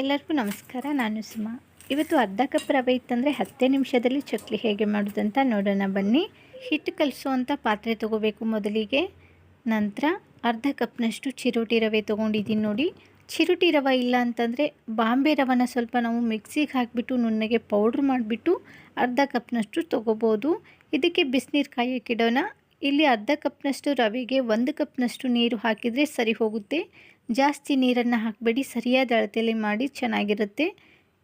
ಎಲ್ಲರಿಗೂ ನಮಸ್ಕಾರ, ನಾನು ಸುಮಾ. ಇವತ್ತು ಅರ್ಧ ಕಪ್ ರವೆ ಇತ್ತಂದರೆ ಹತ್ತೇ ನಿಮಿಷದಲ್ಲಿ ಚಕ್ಲಿ ಹೇಗೆ ಮಾಡೋದಂತ ನೋಡೋಣ ಬನ್ನಿ. ಹಿಟ್ಟು ಕಲಿಸುವಂಥ ಪಾತ್ರೆ ತೊಗೋಬೇಕು ಮೊದಲಿಗೆ. ನಂತರ ಅರ್ಧ ಕಪ್ನಷ್ಟು ಚಿರೋಟಿ ರವೆ ತೊಗೊಂಡಿದ್ದೀನಿ ನೋಡಿ. ಚಿರೋಟಿ ರವೆ ಇಲ್ಲ ಅಂತಂದರೆ ಬಾಂಬೆ ರವನ ಸ್ವಲ್ಪ ನಾವು ಮಿಕ್ಸಿಗೆ ಹಾಕಿಬಿಟ್ಟು ನುಣ್ಣಗೆ ಪೌಡ್ರ್ ಮಾಡಿಬಿಟ್ಟು ಅರ್ಧ ಕಪ್ನಷ್ಟು ತೊಗೋಬೋದು. ಇದಕ್ಕೆ ಬಿಸಿನೀರು ಕಾಯಕ್ಕಿಡೋಣ ಇಲ್ಲಿ ಅರ್ಧ ಕಪ್ನಷ್ಟು ರವೆಗೆ ಒಂದು ಕಪ್ನಷ್ಟು ನೀರು ಹಾಕಿದರೆ ಸರಿ ಹೋಗುತ್ತೆ. ಜಾಸ್ತಿ ನೀರನ್ನು ಹಾಕಬೇಡಿ, ಸರಿಯಾದ ಅಳತೆಯಲ್ಲಿ ಮಾಡಿ ಚೆನ್ನಾಗಿರುತ್ತೆ.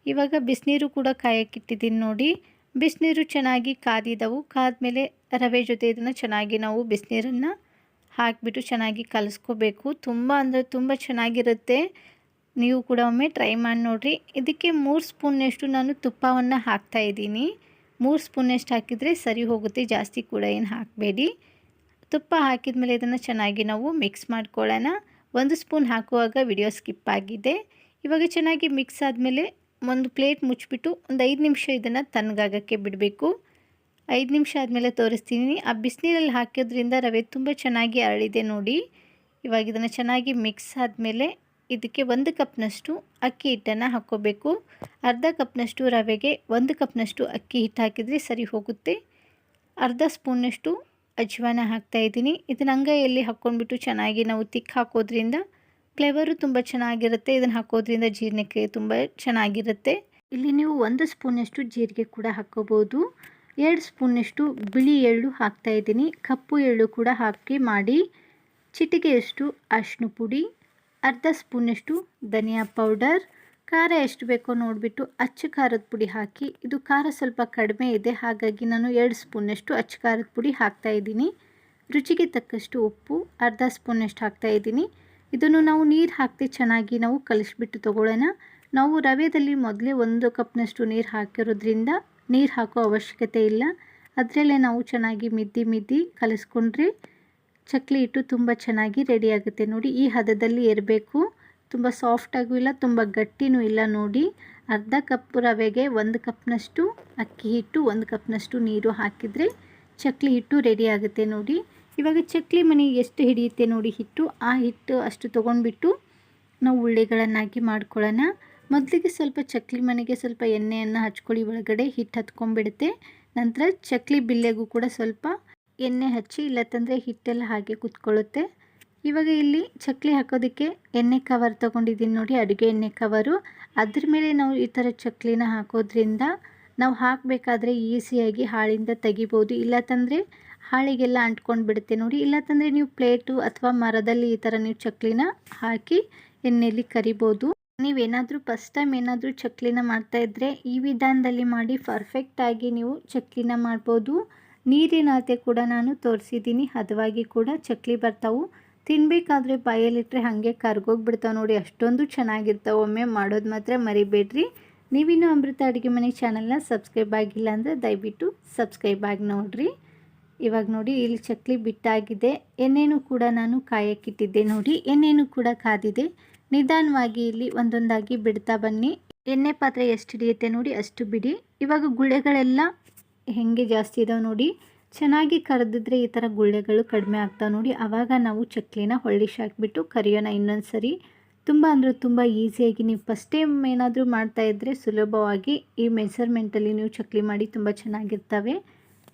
ಇವಾಗ ಬಿಸಿನೀರು ಕೂಡ ಕಾಯಕ್ಕಿಟ್ಟಿದ್ದೀನಿ ನೋಡಿ. ಬಿಸಿನೀರು ಚೆನ್ನಾಗಿ ಕಾದಿದ್ದವು ಕಾದ್ಮೇಲೆ ರವೆ ಜೊತೆ ಇದನ್ನು ಚೆನ್ನಾಗಿ ನಾವು ಬಿಸಿನೀರನ್ನು ಹಾಕಿಬಿಟ್ಟು ಚೆನ್ನಾಗಿ ಕಲಸ್ಕೋಬೇಕು. ತುಂಬ ಅಂದರೆ ತುಂಬ ಚೆನ್ನಾಗಿರುತ್ತೆ. ನೀವು ಕೂಡ ಒಮ್ಮೆ ಟ್ರೈ ಮಾಡಿ ನೋಡಿರಿ. ಇದಕ್ಕೆ ಮೂರು ಸ್ಪೂನ್ನಷ್ಟು ನಾನು ತುಪ್ಪವನ್ನು ಹಾಕ್ತಾಯಿದ್ದೀನಿ ಮೂರು ಸ್ಪೂನಷ್ಟು ಹಾಕಿದರೆ ಸರಿ ಹೋಗುತ್ತೆ, ಜಾಸ್ತಿ ಕೂಡ ಏನು ಹಾಕಬೇಡಿ. ತುಪ್ಪ ಹಾಕಿದ ಮೇಲೆ ಇದನ್ನು ಚೆನ್ನಾಗಿ ನಾವು ಮಿಕ್ಸ್ ಮಾಡ್ಕೊಳ್ಳೋಣ. ಒಂದು ಸ್ಪೂನ್ ಹಾಕುವಾಗ ವಿಡಿಯೋ ಸ್ಕಿಪ್ ಆಗಿದೆ. ಇವಾಗ ಚೆನ್ನಾಗಿ ಮಿಕ್ಸ್ ಆದಮೇಲೆ ಒಂದು ಪ್ಲೇಟ್ ಮುಚ್ಚಿಬಿಟ್ಟು ಒಂದು ಐದು ನಿಮಿಷ ಇದನ್ನು ತಣ್ಣಗಾಗಕ್ಕೆ ಬಿಡಬೇಕು. ಐದು ನಿಮಿಷ ಆದಮೇಲೆ ತೋರಿಸ್ತೀನಿ. ಆ ಬಿಸಿನೀರಲ್ಲಿ ಹಾಕೋದ್ರಿಂದ ರವೆ ತುಂಬ ಚೆನ್ನಾಗಿ ಅರಳಿದೆ ನೋಡಿ. ಇವಾಗ ಇದನ್ನು ಚೆನ್ನಾಗಿ ಮಿಕ್ಸ್ ಆದಮೇಲೆ ಇದಕ್ಕೆ ಒಂದು ಕಪ್ನಷ್ಟು ಅಕ್ಕಿ ಹಿಟ್ಟನ್ನು ಹಾಕ್ಕೋಬೇಕು. ಅರ್ಧ ಕಪ್ನಷ್ಟು ರವೆಗೆ ಒಂದು ಕಪ್ನಷ್ಟು ಅಕ್ಕಿ ಹಿಟ್ಟು ಹಾಕಿದರೆ ಸರಿ ಹೋಗುತ್ತೆ. ಅರ್ಧ ಸ್ಪೂನ್ನಷ್ಟು ಅಜ್ವಾನ ಹಾಕ್ತಾಯಿದ್ದೀನಿ ಇದನ್ನು ಅಂಗೈಯಲ್ಲಿ ಹಾಕ್ಕೊಂಡ್ಬಿಟ್ಟು ಚೆನ್ನಾಗಿ ನಾವು ತಿಕ್ ಹಾಕೋದ್ರಿಂದ ಫ್ಲೇವರು ತುಂಬ ಚೆನ್ನಾಗಿರುತ್ತೆ. ಇದನ್ನು ಹಾಕೋದ್ರಿಂದ ಜೀರ್ಣಕ್ಕೆ ತುಂಬ ಚೆನ್ನಾಗಿರುತ್ತೆ. ಇಲ್ಲಿ ನೀವು ಒಂದು ಸ್ಪೂನಷ್ಟು ಜೀರಿಗೆ ಕೂಡ ಹಾಕ್ಕೋಬೋದು. ಎರಡು ಸ್ಪೂನಷ್ಟು ಬಿಳಿ ಎಳ್ಳು ಹಾಕ್ತಾಯಿದ್ದೀನಿ ಕಪ್ಪು ಎಳ್ಳು ಕೂಡ ಹಾಕಿ ಮಾಡಿ. ಚಿಟಿಕೆಯಷ್ಟು ಅರಿಶಿನ ಪುಡಿ ಅರ್ಧ ಸ್ಪೂನಷ್ಟು ಧನಿಯಾ ಪೌಡರ್. ಖಾರ ಎಷ್ಟು ಬೇಕೋ ನೋಡಿಬಿಟ್ಟು ಅಚ್ಚು ಖಾರದ ಪುಡಿ ಹಾಕಿ. ಇದು ಖಾರ ಸ್ವಲ್ಪ ಕಡಿಮೆ ಇದೆ, ಹಾಗಾಗಿ ನಾನು ಎರಡು ಸ್ಪೂನಷ್ಟು ಅಚ್ಚ ಖಾರದ ಪುಡಿ ಹಾಕ್ತಾ ಇದ್ದೀನಿ. ರುಚಿಗೆ ತಕ್ಕಷ್ಟು ಉಪ್ಪು, ಅರ್ಧ ಸ್ಪೂನಷ್ಟು ಹಾಕ್ತಾಯಿದ್ದೀನಿ ಇದನ್ನು ನಾವು ನೀರು ಹಾಕ್ತಿ ಚೆನ್ನಾಗಿ ನಾವು ಕಲಿಸ್ಬಿಟ್ಟು ತೊಗೊಳ್ಳೋಣ. ನಾವು ರವೆದಲ್ಲಿ ಮೊದಲೇ ಒಂದು ಕಪ್ನಷ್ಟು ನೀರು ಹಾಕಿರೋದ್ರಿಂದ ನೀರು ಹಾಕೋ ಅವಶ್ಯಕತೆ ಇಲ್ಲ. ಅದರಲ್ಲೇ ನಾವು ಚೆನ್ನಾಗಿ ಮಿದ್ದಿ ಮಿದ್ದಿ ಕಲಿಸ್ಕೊಂಡ್ರೆ ಚಕ್ಲಿ ಹಿಟ್ಟು ತುಂಬ ಚೆನ್ನಾಗಿ ರೆಡಿ ಆಗುತ್ತೆ ನೋಡಿ. ಈ ಹದದಲ್ಲಿ ಇರಬೇಕು ತುಂಬ ಸಾಫ್ಟಾಗೂ ಇಲ್ಲ, ತುಂಬ ಗಟ್ಟಿನೂ ಇಲ್ಲ ನೋಡಿ. ಅರ್ಧ ಕಪ್ ರವೆಗೆ ಒಂದು ಕಪ್ನಷ್ಟು ಅಕ್ಕಿ ಹಿಟ್ಟು, ಒಂದು ಕಪ್ನಷ್ಟು ನೀರು ಹಾಕಿದರೆ ಚಕ್ಲಿ ಹಿಟ್ಟು ರೆಡಿ ಆಗುತ್ತೆ ನೋಡಿ. ಇವಾಗ ಚಕ್ಲಿ ಮನೆಗೆ ಎಷ್ಟು ಹಿಡಿಯುತ್ತೆ ನೋಡಿ ಹಿಟ್ಟು. ಆ ಹಿಟ್ಟು ಅಷ್ಟು ತೊಗೊಂಡ್ಬಿಟ್ಟು ನಾವು ಉಳ್ಳೆಗಳನ್ನಾಗಿ ಮಾಡ್ಕೊಳ್ಳೋಣ. ಮೊದಲಿಗೆ ಸ್ವಲ್ಪ ಚಕ್ಲಿ ಮನೆಗೆ ಸ್ವಲ್ಪ ಎಣ್ಣೆಯನ್ನು ಹಚ್ಕೊಳ್ಳಿ, ಒಳಗಡೆ ಹಿಟ್ಟು ಹತ್ಕೊಂಡ್ಬಿಡುತ್ತೆ. ನಂತರ ಚಕ್ಲಿ ಬಿಲ್ಲೆಗೂ ಕೂಡ ಸ್ವಲ್ಪ ಎಣ್ಣೆ ಹಚ್ಚಿ, ಇಲ್ಲತ್ತಂದರೆ ಹಿಟ್ಟೆಲ್ಲ ಹಾಗೆ ಕುತ್ಕೊಳ್ಳುತ್ತೆ. ಇವಾಗ ಇಲ್ಲಿ ಚಕ್ಲಿ ಹಾಕೋದಕ್ಕೆ ಎಣ್ಣೆ ಕವರ್ ತೊಗೊಂಡಿದ್ದೀನಿ ನೋಡಿ, ಅಡುಗೆ ಎಣ್ಣೆ ಕವರು ಅದ್ರ ಮೇಲೆ ನಾವು ಈ ಥರ ಚಕ್ಲಿನ ಹಾಕೋದ್ರಿಂದ ನಾವು ಹಾಕಬೇಕಾದ್ರೆ ಈಸಿಯಾಗಿ ಹಾಳಿಂದ ತೆಗಿಬೋದು. ಇಲ್ಲತ್ತಂದರೆ ಹಾಳಿಗೆಲ್ಲ ಅಂಟ್ಕೊಂಡು ಬಿಡುತ್ತೆ ನೋಡಿ. ಇಲ್ಲತ್ತಂದರೆ ನೀವು ಪ್ಲೇಟು ಅಥವಾ ಮರದಲ್ಲಿ ಈ ಥರ ನೀವು ಚಕ್ಲಿನ ಹಾಕಿ ಎಣ್ಣೆಯಲ್ಲಿ ಕರಿಬೋದು. ನೀವೇನಾದರೂ ಫಸ್ಟ್ ಟೈಮ್ ಏನಾದರೂ ಚಕ್ಲಿನ ಮಾಡ್ತಾಯಿದ್ರೆ ಈ ವಿಧಾನದಲ್ಲಿ ಮಾಡಿ, ಪರ್ಫೆಕ್ಟಾಗಿ ನೀವು ಚಕ್ಲಿನ ಮಾಡ್ಬೋದು. ನೀರಿನ ಅಳತೆ ಕೂಡ ನಾನು ತೋರಿಸಿದ್ದೀನಿ. ಹದವಾಗಿ ಕೂಡ ಚಕ್ಲಿ ಬರ್ತಾವು. ತಿನ್ನಬೇಕಾದ್ರೆ ಬಾಯಲ್ಲಿಟ್ಟರೆ ಹಾಗೆ ಕರ್ಗೋಗ್ಬಿಡ್ತಾವೆ ನೋಡಿ, ಅಷ್ಟೊಂದು ಚೆನ್ನಾಗಿರ್ತಾವೆ. ಒಮ್ಮೆ ಮಾಡೋದು ಮಾತ್ರ ಮರಿಬೇಡ್ರಿ. ನೀವಿನ್ನೂ ಅಮೃತ ಅಡುಗೆ ಮನೆ ಚಾನಲ್ನ ಸಬ್ಸ್ಕ್ರೈಬ್ ಆಗಿಲ್ಲ ಅಂದರೆ ದಯವಿಟ್ಟು ಸಬ್ಸ್ಕ್ರೈಬ್ ಆಗಿ ನೋಡಿರಿ. ಇವಾಗ ನೋಡಿ ಇಲ್ಲಿ ಚಕ್ಲಿ ಬಿಟ್ಟಾಗಿದೆ. ಎಣ್ಣೆನೂ ಕೂಡ ನಾನು ಕಾಯಕ್ಕಿಟ್ಟಿದ್ದೆ ನೋಡಿ, ಎಣ್ಣೆನೂ ಕೂಡ ಕಾದಿದೆ. ನಿಧಾನವಾಗಿ ಇಲ್ಲಿ ಒಂದೊಂದಾಗಿ ಬಿಡ್ತಾ ಬನ್ನಿ. ಎಣ್ಣೆ ಪಾತ್ರೆ ಎಷ್ಟು ಹಿಡಿಯುತ್ತೆ ನೋಡಿ, ಅಷ್ಟು ಬಿಡಿ. ಇವಾಗ ಗುಳೆಗಳೆಲ್ಲ ಹೆಂಗೆ ಜಾಸ್ತಿ ಇದಾವೆ ನೋಡಿ. ಚೆನ್ನಾಗಿ ಕರೆದಿದ್ರೆ ಈ ಥರ ಗುಳ್ಳೆಗಳು ಕಡಿಮೆ ಆಗ್ತಾವೆ ನೋಡಿ. ಆವಾಗ ನಾವು ಚಕ್ಲಿನ ಹೊಳ್ಳಿಶ್ ಹಾಕಿಬಿಟ್ಟು ಕರಿಯೋಣ ಇನ್ನೊಂದು ಸರಿ ತುಂಬ ಅಂದರೆ ತುಂಬ ಈಸಿಯಾಗಿ ನೀವು ಫಸ್ಟ್ ಟೈಮ್ ಏನಾದರೂ ಮಾಡ್ತಾಯಿದ್ರೆ ಸುಲಭವಾಗಿ ಈ ಮೆಸರ್ಮೆಂಟಲ್ಲಿ ನೀವು ಚಕ್ಲಿ ಮಾಡಿ ತುಂಬ ಚೆನ್ನಾಗಿರ್ತವೆ.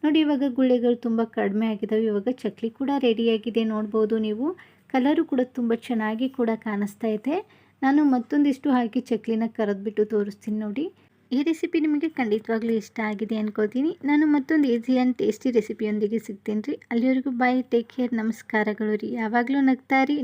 ನೋಡಿ ಇವಾಗ ಗುಳ್ಳೆಗಳು ತುಂಬ ಕಡಿಮೆ ಆಗಿದ್ದಾವೆ ಇವಾಗ ಚಕ್ಲಿ ಕೂಡ ರೆಡಿಯಾಗಿದೆ ನೋಡ್ಬೋದು ನೀವು. ಕಲರು ಕೂಡ ತುಂಬ ಚೆನ್ನಾಗಿ ಕೂಡ ಕಾಣಿಸ್ತಾ ಇದೆ. ನಾನು ಮತ್ತೊಂದಿಷ್ಟು ಹಾಕಿ ಚಕ್ಲಿನ ಕರೆದ್ಬಿಟ್ಟು ತೋರಿಸ್ತೀನಿ ನೋಡಿ. ಈ ರೆಸಿಪಿ ನಿಮಗೆ ಖಂಡಿತವಾಗ್ಲೂ ಇಷ್ಟ ಆಗಿದೆ ಅನ್ಕೋತೀನಿ. ನಾನು ಮತ್ತೊಂದು ಈಸಿ ಆ್ಯಂಡ್ ಟೇಸ್ಟಿ ರೆಸಿಪಿಯೊಂದಿಗೆ ಸಿಗ್ತೀನಿ ರೀ ಅಲ್ಲಿವರೆಗೂ ಬಾಯ್ ಟೇಕ್ ಕೇರ್ ನಮಸ್ಕಾರಗಳು ರೀ. ಯಾವಾಗಲೂ ನಗ್ತಾ ರೀ.